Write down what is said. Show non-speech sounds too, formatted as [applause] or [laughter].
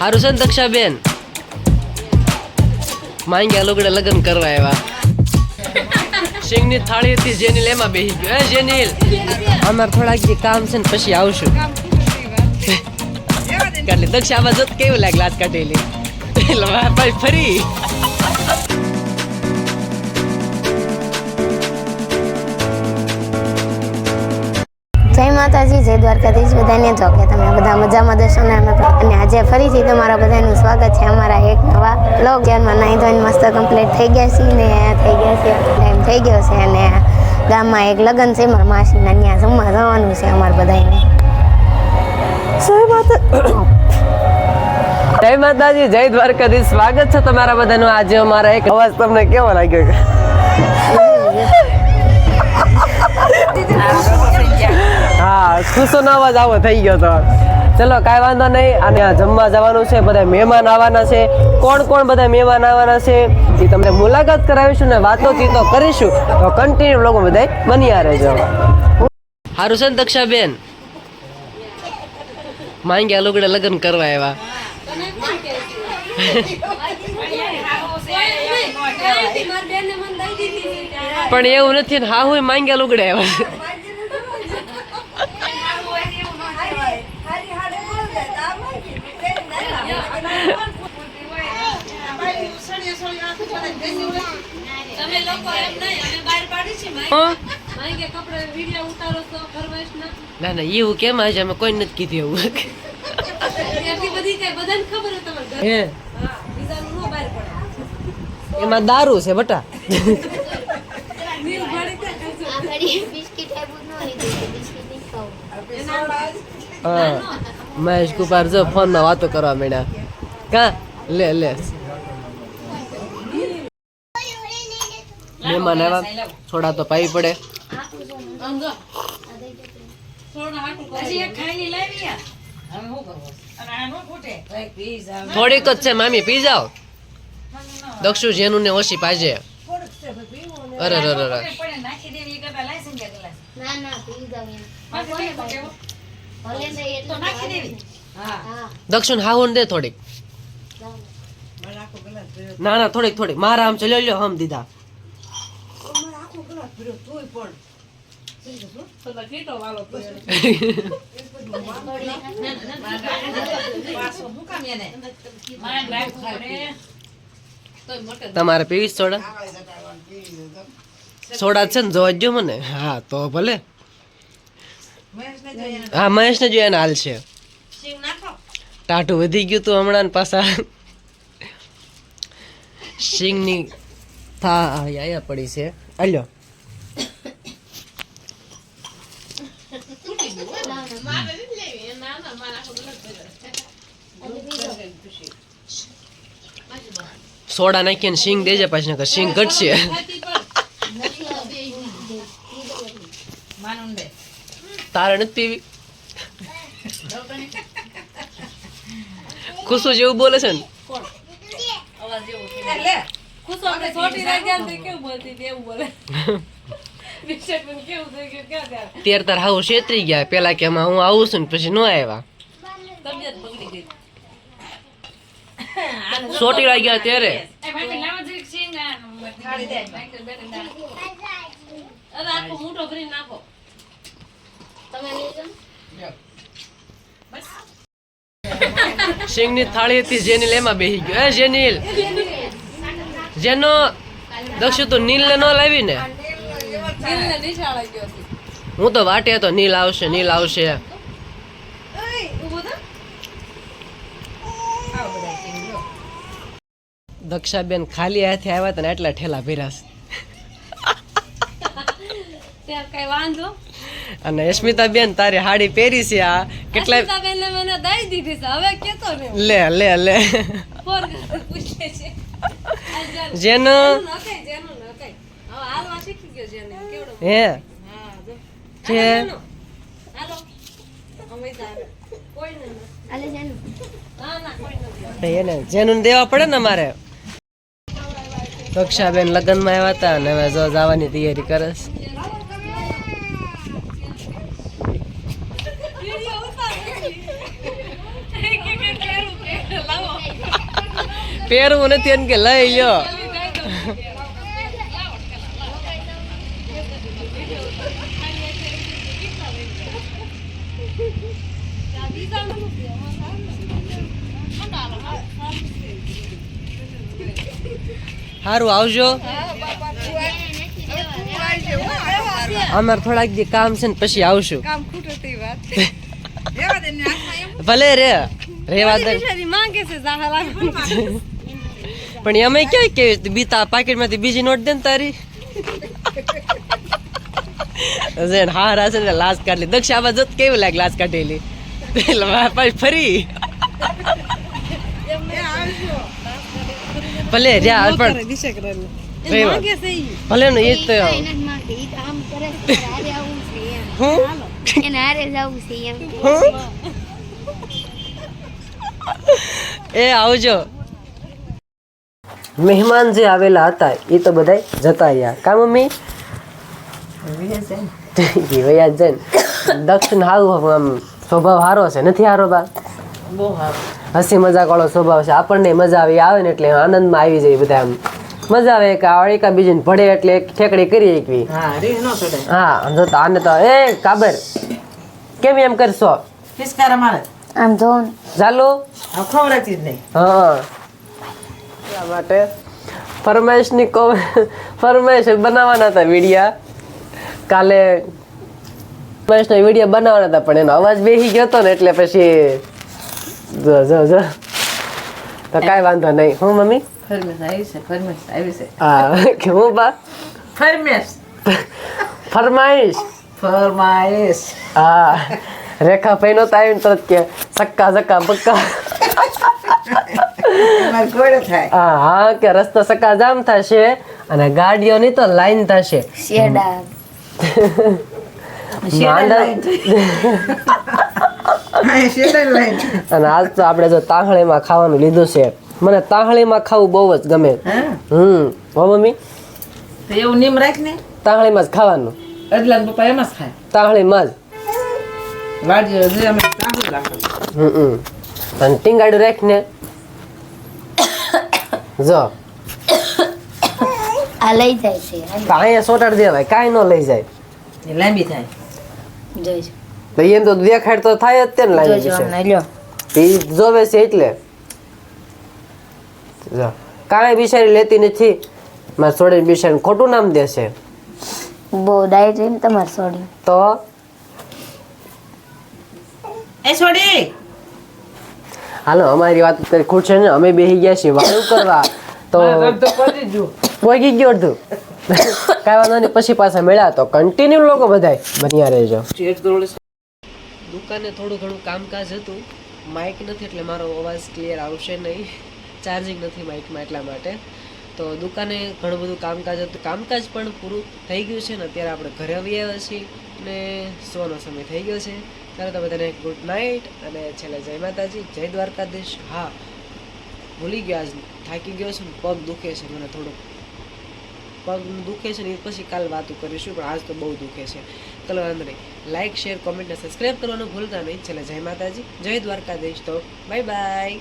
હારું છે ને દક્ષાબેન? માંગ્યા લોકોને લગ્ન કરવા આવ્યા. સિંગની થાળી હતી જેનિલ એમાં બેસી ગયો. હે જેનિલ? અમારે થોડાક દી કામ છે ને પછી આવશું. એટલે દક્ષા આમાં જત કેવું લાગે લાત કાઢેલી? એટલે ફરી. જય માતાજી જય દ્વારકાધીશ. બધાને જો કે તમે બધા મજામાં દર્શો ને અમે અને આજે ફરીથી તમારા બધાનું સ્વાગત છે અમારા એક નવા બ્લોગ જેમાં નાહી ધોઈને મસ્ત કમ્પ્લીટ થઈ ગયા છીએ ને થઈ ગયા છે ટાઈમ થઈ ગયો છે અને ગામમાં એક લગ્ન છે મારા માસીના ત્યાં જમવા જવાનું છે અમારે બધાને જય માતા જય માતાજી જય દ્વારકાધીશ. સ્વાગત છે તમારા બધાનું. આજે અમારા એક અવાજ તમને કેવો લાગ્યો? [laughs] [laughs] [laughs] હા ખુશોનો અવાજ આવો થઈ ગયો તો. ચલો કાંઈ વાંધો નહીં. અને આ જમવા જવાનું છે બધા મહેમાન આવવાના છે. કોણ કોણ બધા મહેમાન આવવાના છે એ તમને મુલાકાત કરાવીશું ને વાતો ચીતો કરીશું. તો કન્ટિન્યુ લોકો બધા બન્યા રહેજો. સારું છે ને દક્ષાબેન? માંગ્યા લોકોને લગ્ન કરવા આવ્યા. [laughs] પણ એવું નથી ને હા હું માંગ્યા લુગડે આવ્યા તમે લોકો એમ નહીં અમે બહાર પાડી છે હા? કે કપડે વિડિયો ઉતારો છો ફરમાઈશના ના ના એવું કેમ આજે અમે કોઈ નથી કીધું એવું. હે? એમાં દારૂ છે, બટા. મહેશ કુમાર જો ફોનમાં વાતો કરવા માંડ્યા. કા? લે લે. મહેમાન આવ્યા. થોડા તો પાઈ પડે. થોડીક જ છે મામી પી જાઓ દક્ષુ જેનું ને ઓછી પાજે અરે અરે અરે દક્ષિણ ના ના પી જાવ એમ આ કોને પાડ્યું? ભલે નહીં એટલે હા. દક્ષુણ હાહુન દે થોડીક. ના ના. થોડીક થોડીક. મારા આમ ચલો લ્યો હમ દીધા. તમારે પીવી સોડા? સોડા છે ને જોવા જો મને. હા તો ભલે. હા મહેશ ને જોઈએ હાલ છે. ટાટું વધી ગયું તું હમણાં ને પાછા. સિંગની થા આયા પડી છે. અલ્યો સોડા નાખીને સિંગ દેજે પાછી નકર સિંગ ઘટશે. તારે નથી પીવી? ખુશુ જેવું બોલે છે ને? તેર તાર હાઉ છેતરી ગયા. પેલા કે હું આવું છું ને પછી ન આવ્યા. તબિયત બગડી ગઈ. સોટી લાગી ગયા ત્યારે સિંગ આખો મોટો ભરીને નાખો. તમે લીધું સિંગની થાળી હતી જેનિલ એમાં બેસી ગયો. એ જેનિલ. જેનો દક્ષુ તો નીલ ને ન લાવી ને હું તો વાટે હતો નીલ આવશે નીલ આવશે ઊભો થા. દક્ષાબેન ખાલી હાથે આવ્યા હતા ને એટલા ઠેલા ભર્યા છે. ત્યાં કઈ વાંધો? અને અસ્મિતાબેન તારી હાડી પહેરી છે આ. કેટલા મને દઈ દીધી છે. હવે કેતો ને લે લે લે. જાન. [laughs] જેનો જેનું નખાય, જેનું નખાય. હવે હાલવા શીખી ગયો જેને. કેવડો હે? છે. જેનું? દેવા પડે ને મારે? દક્ષાબેન લગ્નમાં આવ્યા હતા અને હવે જો જવાની તૈયારી કરસ પહેરવું નથી એમ કે લઈ લ્યો સારું આવજો. અમારે થોડાક જે કામ છે ને પછી આવશું. ભલે રે રેવા દે. પણ અમે ક્યાં કેવી બીતા પાકેટમાંથી બીજી નોટ દે ને તારી. જેન હારા છે ને લાશ કાઢલી દક્ષ આવા જોત કેવું લાગે લાશ કાઢેલી ફરી. ભલે જા પણ દિશા કરેલું એ માંગે છે ઈ ભલે ને એ જ તો હું એને હારે જવું છે એમ હું એ આવજો મહેમાન જે આવેલા હતા એ તો બધા જતા રહ્યા કા મમ્મી ઈ વયા જ જાય ને દક્ષિણ હારું આમ સ્વભાવ સારો છે નથી સારો બા હસી મજાક વાળો સ્વભાવ છે. આપણને મજા આવી આવે ને એટલે આનંદમાં આવી જાય બધા આમ મજા આવે કે આ એકા બીજીને ભળે એટલે ઠેકડી કરી એકવી. હા રે નો છોડે. હા જો તો આને તો એ કાબર કેમ એમ કરશો? હિસકારા અમારે આમ જો. ચાલો. ખવડાતી જ નહીં. હા. માટે? ફરમાઈશની કો ફરમાઈશ બનાવવાના હતા વિડીયા. કાલે ફરમાઈશનો વીડિયો બનાવવાના હતા પણ એનો અવાજ બેસી ગયો હતો ને એટલે પછી જો જો જો. તો કાંઈ વાંધો નહીં. હું મમ્મી? ફરમેશ આવી છે ફરમેશ આવી છે. હા. કે હું બા? ફરમેશ. ફરમાઈશ. ફરમાઈશ. હા. રેખા ભાઈનો તો આવીને તરત કે સક્કા સક્કા થાય. હા હા કે રસ્તા સક્કા જામ થશે અને ગાડીઓની તો લાઈન થશે. શેડા. લાઈન અને આજ તો આપણે જો તાંહળીમાં ખાવાનું લીધું છે. મને તાંહળીમાં ખાવું બહુ જ ગમે. હમ. હો મમ્મી? એવું નીમ રાખ ને તાંહળીમાં જ ખાવાનું. એટલે પપ્પા એમાં જ ખાય. તાંહળીમાં જ. અમે રાખો. હમ હમ. અને ટીંગાડું રાખીને. જો. આ લઈ જાય છે. અહીંયા સોટાડી દેવાય કાંઈ ન લઈ જાય. એ લાંબી થાય. જોઈજો તો એમ તો દેખાડ તો થાય જ તે ને જોઈજો વિશે એ જોવે છે એટલે. કાંઈ બિચારી લેતી નથી. મારે છોડીને બિચારી ખોટું નામ દેશે બહુ ડાયટ એમ તમારે સોડી તો? એ છોડી હાલો અમારી વાત અત્યારે ખુશ છે ને? અમે બેસી ગયા છીએ વાળું કરવા તો તો પોગી ગયો અડધું. કાંઈ વાંધો નહીં પછી પાછા મળ્યા તો કન્ટિન્યુ લોકો બધાય. બન્યા રહેજો. દુકાને થોડું ઘણું કામકાજ હતું. માઇક નથી એટલે મારો અવાજ ક્લિયર આવશે નહીં. ચાર્જિંગ નથી માઇકમાં એટલા માટે. તો દુકાને ઘણું બધું કામકાજ હતું. કામકાજ પણ પૂરું થઈ ગયું છે ને અત્યારે આપણે ઘરે આવી આવ્યા છીએ ને સોનો સમય થઈ ગયો છે. ત્યારે તો બધાને ગુડ નાઇટ અને છેલ્લે જય માતાજી, જય દ્વારકાધીશ. હા, ભૂલી ગયા આજ, થાકી ગયો છે ને પગ દુખે છે, મને થોડુંક. પગ દુખે છે ને એ પછી કાલ વાતો કરીશું, પણ આજ તો બહુ દુખે છે. ચલો વાંધો લાઇક શેર કોમેન્ટ અને સબસ્ક્રાઈબ કરવાનું ભૂલતા નહીં. છેલ્લે જય માતાજી, જય દ્વારકાધીશ તો બાય બાય